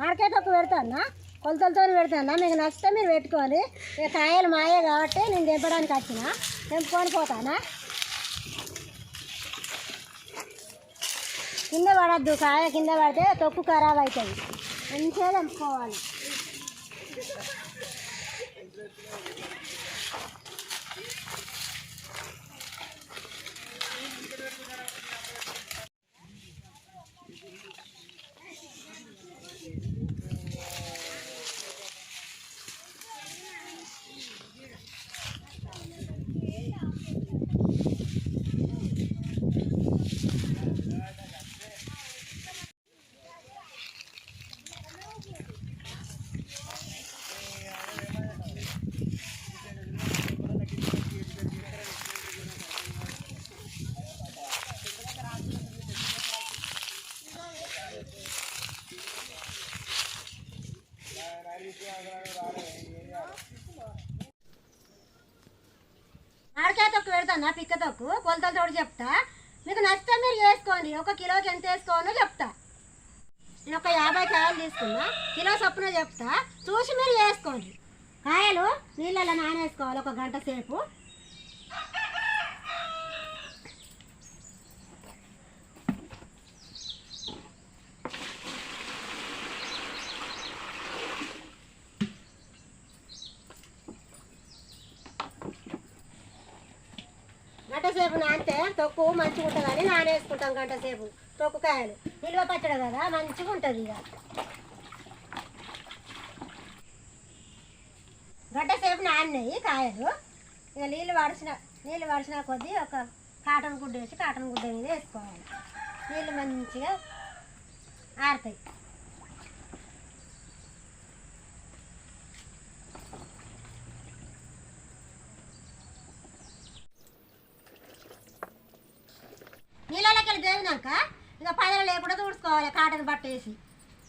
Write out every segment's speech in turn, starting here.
మార్కెట్లోకి పెడతానా? కొలతలతో పెడతానా? మీకు నచ్చితే మీరు పెట్టుకోవాలి ఇక కాయలు మాయే కాబట్టి నేను దింపడానికి వచ్చిన. తెంపుకొని పోతానా? కింద పడద్దు. కాయ కింద పడితే తొక్కు ఖరాబ్ అవుతుంది. మంచిగా తెంపుకోవాలి. నా పిక్కదొక్క కొలతలు తొక్కు కొలతలతో చెప్తా. మీకు నచ్చితే మీరు వేసుకోండి ఒక కిలోకి ఎంత వేసుకోవాలో చెప్తా. నేను ఒక యాభై కాయలు తీసుకున్నా. కిలో చొప్పున చెప్తా. చూసి మీరు వేసుకోండి. కాయలు నీళ్ళలో నానేసుకోవాలి ఒక గంట సేపు గంట సేపు నానితే తొక్కు మంచిగా ఉంటుందని నానేసుకుంటాం గంట సేపు తొక్కుకాయలు. నిల్వ పచ్చడి కదా మంచిగా ఉంటుంది ఇక. గంట సేపు నానినాయి కాయలు. ఇక నీళ్ళు వడిచిన నీళ్ళు వడిచిన కొద్దీ ఒక కాటన్ గుడ్డ వేసి కాటన్ గుడ్డ మీద వేసుకోవాలి. నీళ్ళు మంచిగా ఆరుతాయి. నీళ్ళలోకి ఇంకా పైన లేకుండా తుడుచుకోవాలి కాటన్ బట్ట వేసి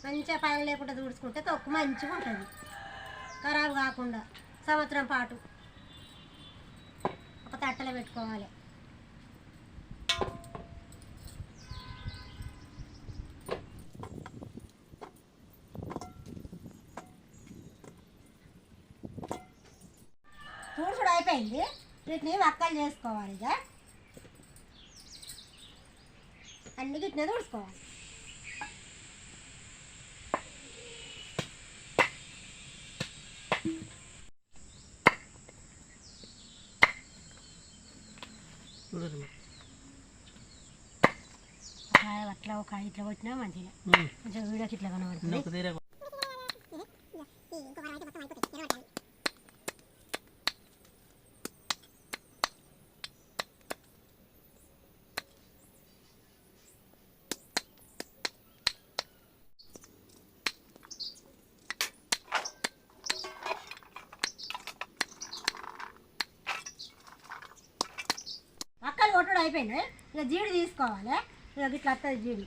మంచిగా పైన లేకుండా తుడుచుకుంటే తొక్కు మంచిగా ఉంటుంది. ఖరాబ్ కాకుండా సంవత్సరం పాటు ఒక తట్టలో పెట్టుకోవాలి. తుడుచుడు అయిపోయింది. వీటిని వక్కలు చేసుకోవాలి ఇక. అన్ని గిట్టిన తుడుచుకోవాలి ఒక అట్లా ఒక ఇట్లా కొట్టినా మంచిగా. కొంచెం వీడియోకి ఇట్లా కనబడుతుంది. అయిపోయినాయి ఇక జీడి తీసుకోవాలి. ఇక ఇట్లా వస్తుంది జీడి.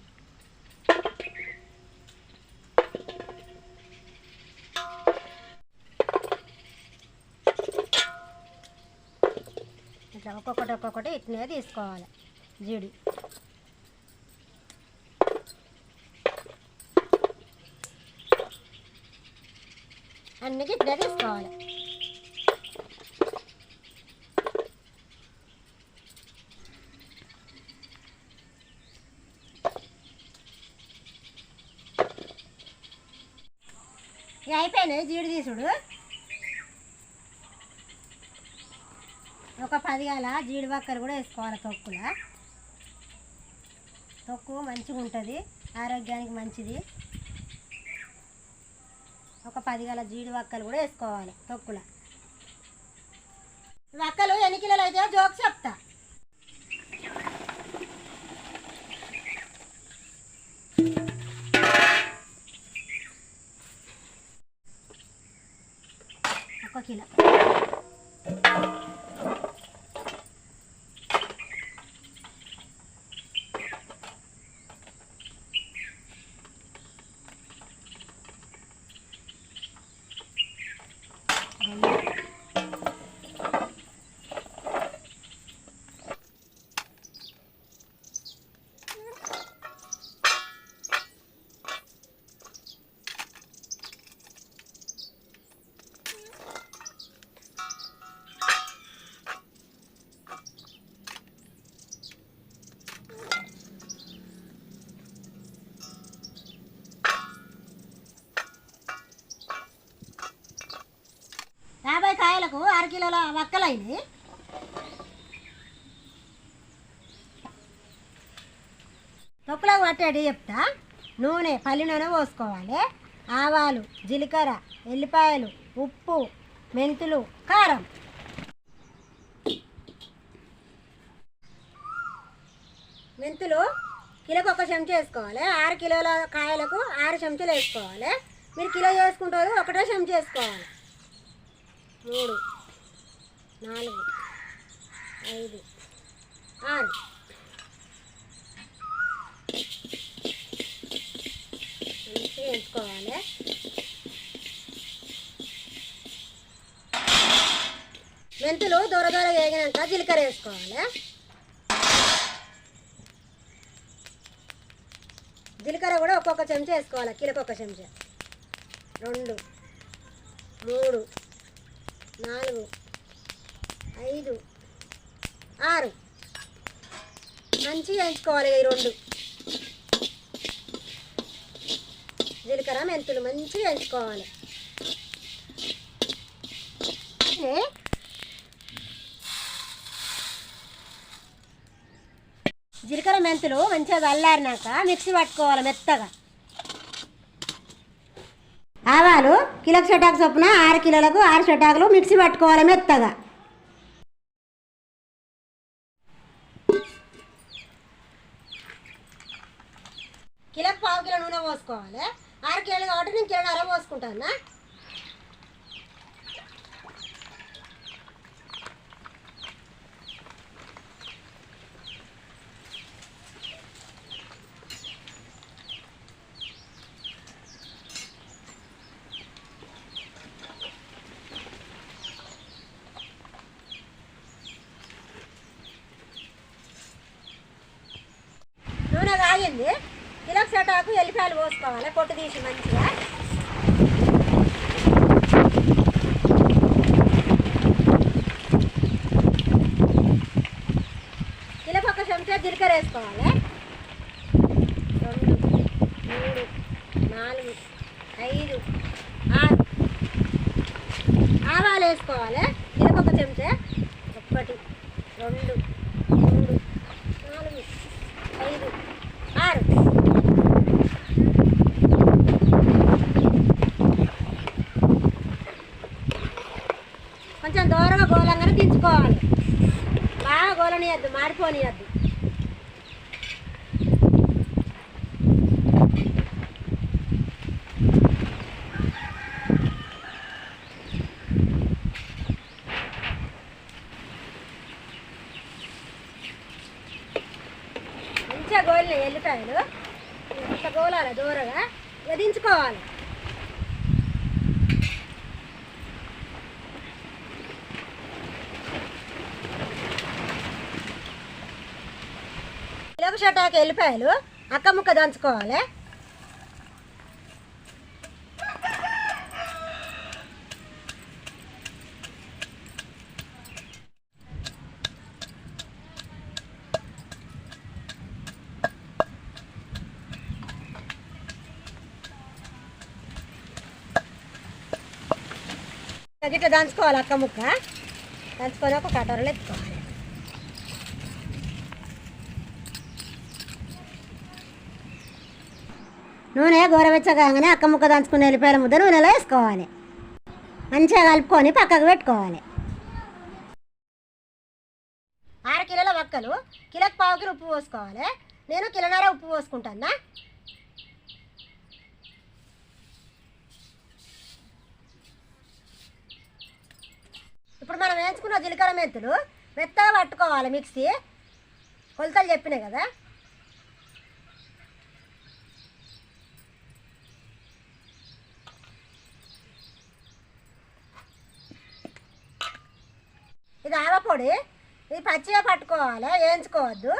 ఇట్లా ఒక్కొక్కటి ఒక్కొక్కటి ఇట్లనే తీసుకోవాలి జీడి. అన్నికి ఇట్లే తీసుకోవాలి. అయిపోయినాయి జీడి తీసుడు. ఒక పది గల జీడి బక్కలు కూడా వేసుకోవాలి తొక్కుల. తొక్కు మంచిగా ఉంటుంది ఆరోగ్యానికి మంచిది. ఒక పది గల జీడి వక్కలు కూడా వేసుకోవాలి తొక్కుల. వక్కలు ఎన్ని కిలోలు అయితే జోక్ చెప్తా. ఆరు కిలోల వక్కలు తొక్కులకు పట్టేటి చెప్తా. నూనె పల్లి నూనె పోసుకోవాలి. ఆవాలు జీలకర్ర ఎల్లిపాయలు ఉప్పు మెంతులు కారం. మెంతులు కిలోకి ఒక చెంచా వేసుకోవాలి. ఆరు కిలోల కాయలకు ఆరు చెంచాలు వేసుకోవాలి. మీరు కిలో చేసుకుంటారు ఒకటే చెంచా వేసుకోవాలి. మూడు. నాలుగు ఐదు ఆరు. మంచిగా వేసుకోవాలి మెంతులు దూర దూర వేగినాక జీలకర్ర వేసుకోవాలి. జీలకర్ర కూడా ఒక్కొక్క చెంచా వేసుకోవాలి కిలోకి ఒక చెంచా. రెండు మూడు నాలుగు ఐదు ఆరు. మంచిగా వేయించుకోవాలి ఈ రెండు. జీలకర్ర మెంతులు మంచిగా వేయించుకోవాలి జీలకర్ర మెంతులు మంచిగా చల్లారినాక మిక్సీ పట్టుకోవాలి మెత్తగా. ఆవాలు కిలోకి చెటాకు చొప్పున ఆరు కిలోలకు ఆరు చటాకులు మిక్సీ పట్టుకోవాలి మెత్తగా. కిలోకి పావు కిలో నూనె పోసుకోవాలి. ఆరు కిలోలు కాబట్టి నేను కిలో అర పోసుకుంటాను? నూనె కాగింది. కిలోకి చెటాకు ఎల్లిపాయలు పోసుకోవాలి పొట్టు తీసి మంచిగా. కిలోకి చెంచా జీలకర్ర వేసుకోవాలి. రెండు మూడు నాలుగు ఐదు ఆరు. ఆవాలు వేసుకోవాలి కిలోకి ఒక చెంచా ఒకటి రెండు మూడు నాలుగు ఐదు ఆరు కొంచెం దూరంగా గోలంగానే దించుకోవాలి బాగా మాడిపోనియద్దు మంచిగా గోలిన ఎల్లిపాయలు. ఇట్లా గోలాలి దూరగా. ఇక దించుకోవాలి. కిలోకి షటాకి ఎల్లిపాయలు అక్క ముక్క దంచుకోవాలి. గిట్ల దంచుకోవాలి అక్క ముక్క. దంచుకొని ఒక కటోరలో ఎత్తుకోవాలి నూనె గోరవెచ్చగానే అక్క ముక్క దంచుకుని వెళ్ళిపోయిన ముద్ద నూనెలో వేసుకోవాలి. మంచిగా కలుపుకొని పక్కకు పెట్టుకోవాలి. ఆరు కిలోల వక్కలు కిలోకి పావుకి ఉప్పు పోసుకోవాలి. నేను కిలోన్నర ఉప్పు పోసుకుంటానా? ఇప్పుడు మనం వేయించుకున్న జీలకర్ర మెంతులు మెత్తగా పట్టుకోవాలి మిక్సీ. కొలతలు చెప్పినాయి కదా? ఇది ఆవపొడి ఇది పచ్చిగా పట్టుకోవాలి వేయించుకోవద్దు.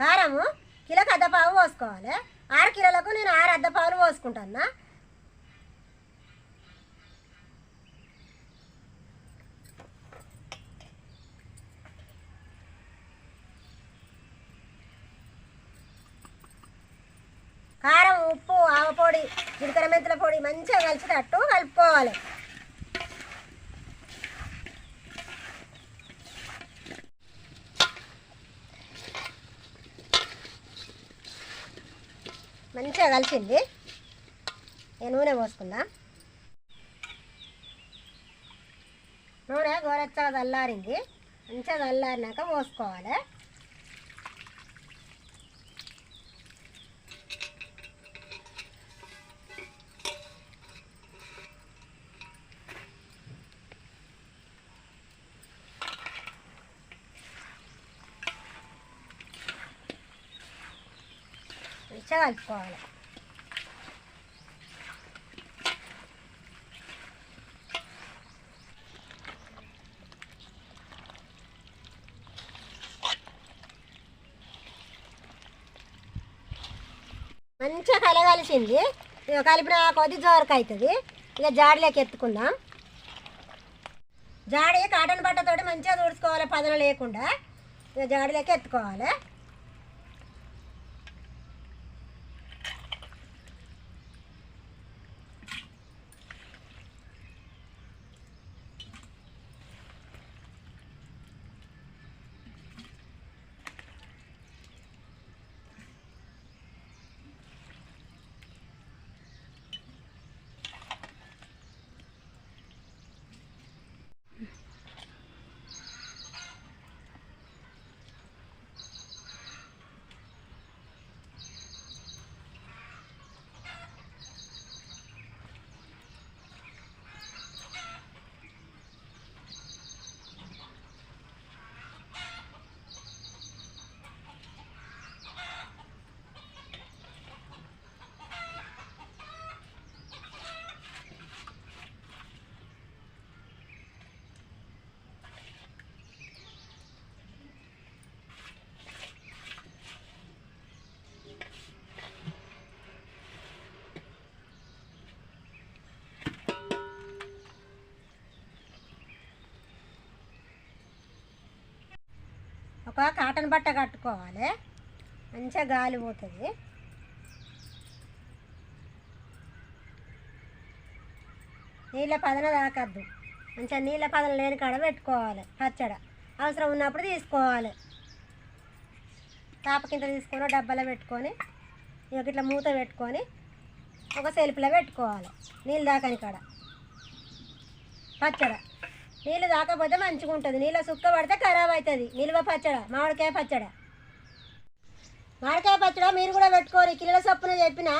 కారము కిలోకి అద్దపావు పోసుకోవాలి. ఆరు కిలోలకు నేను ఆరు అద్దపావులు పోసుకుంటాను ఆవపొడి జీలకర్ర మెంతుల పొడి మంచిగా కలిసేటట్టు కలుపుకోవాలి. మంచిగా కలిసింది. నూనె పోసుకుందాం. నూనె గోరెచ్చగా చల్లారింది. మంచిగా చల్లారినాక పోసుకోవాలి. మంచిగా కలుపుకోవాలి. మంచిగా కలగలిసింది ఇక కలిపిన కొద్ది జోరకు అవుతుంది ఇక జాడలోకి ఎత్తుకుందాం. జాడి కాటన్ బట్టతోటి మంచిగా తుడుచుకోవాలి పదన లేకుండా. ఇక జాడలోకి ఎత్తుకోవాలి. ఒక కాటన్ బట్ట కట్టుకోవాలి. మంచిగా గాలి పోతుంది. నీళ్ళ పదన తాకద్దు. మంచిగా నీళ్ళ పదన లేని కాడ పెట్టుకోవాలి. పచ్చడ అవసరం ఉన్నప్పుడు తీసుకోవాలి. తాపకింత తీసుకొని డబ్బాలో పెట్టుకొని ఇక ఇట్లా మూత పెట్టుకొని ఒక సెల్ఫ్లో పెట్టుకోవాలి. నీళ్ళు దాకని కాడ. పచ్చడ. నీళ్ళు తాకపోతే మంచిగా ఉంటుంది నీళ్ళ సుక్క పడితే ఖరాబ్ అవుతుంది నిల్వ పచ్చడ మామిడికాయ పచ్చడ. మామిడికాయ పచ్చడ మీరు కూడా పెట్టుకోరు. కిలోల చొప్పున చెప్పిన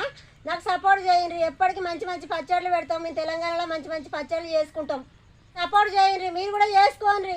నాకు సపోర్ట్ చేయండి. ఎప్పటికీ మంచి మంచి పచ్చళ్ళు పెడతాం. మేము తెలంగాణలో మంచి మంచి పచ్చళ్ళు చేసుకుంటాం. సపోర్ట్ చేయండి. మీరు కూడా చేసుకోండి.